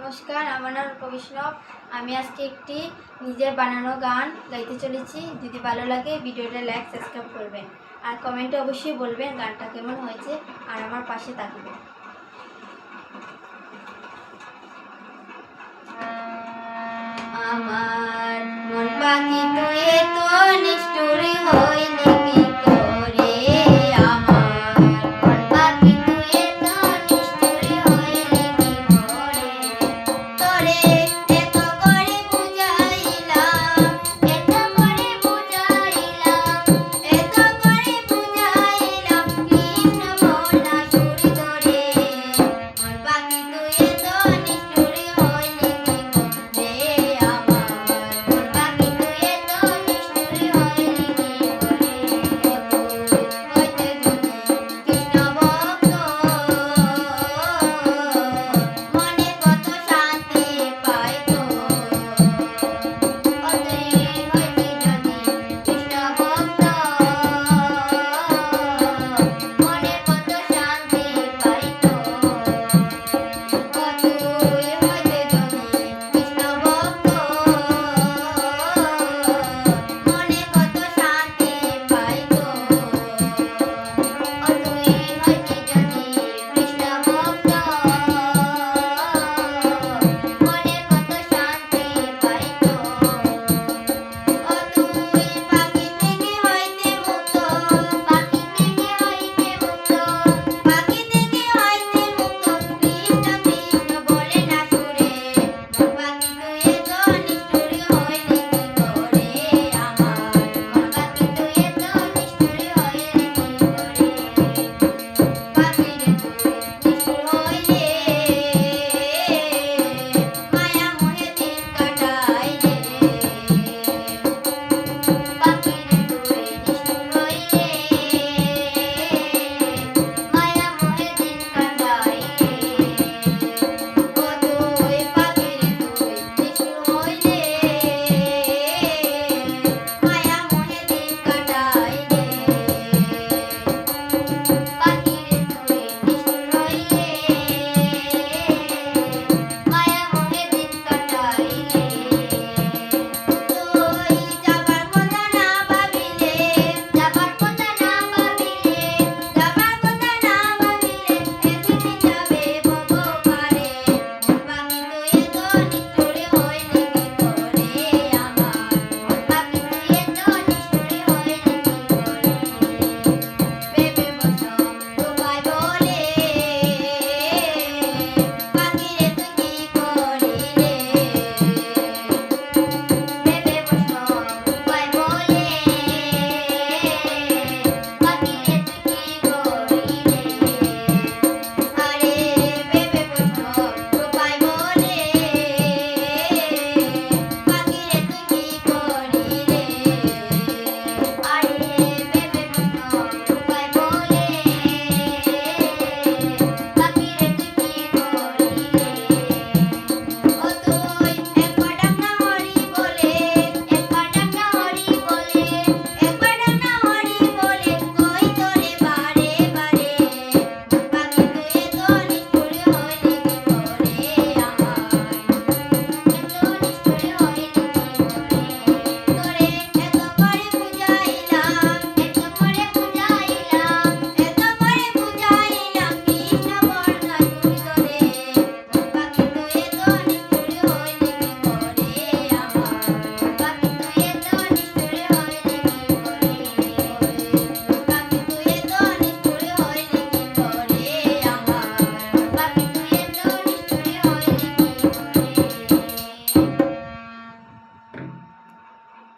নমস্কার, আমার নাম বৈষ্ণব। আমি আজকে একটি নিজের বানানো গান গাইতে চলেছি। যদি ভালো লাগে ভিডিওটা লাইক, সাবস্ক্রাইব করবেন। আর কমেন্টে অবশ্যই বলবেন গানটা কেমন হয়েছে আর আমার পাশে থাকবেন। আমার মন বাকি তুই তো নিষ্ঠুরি হয়ে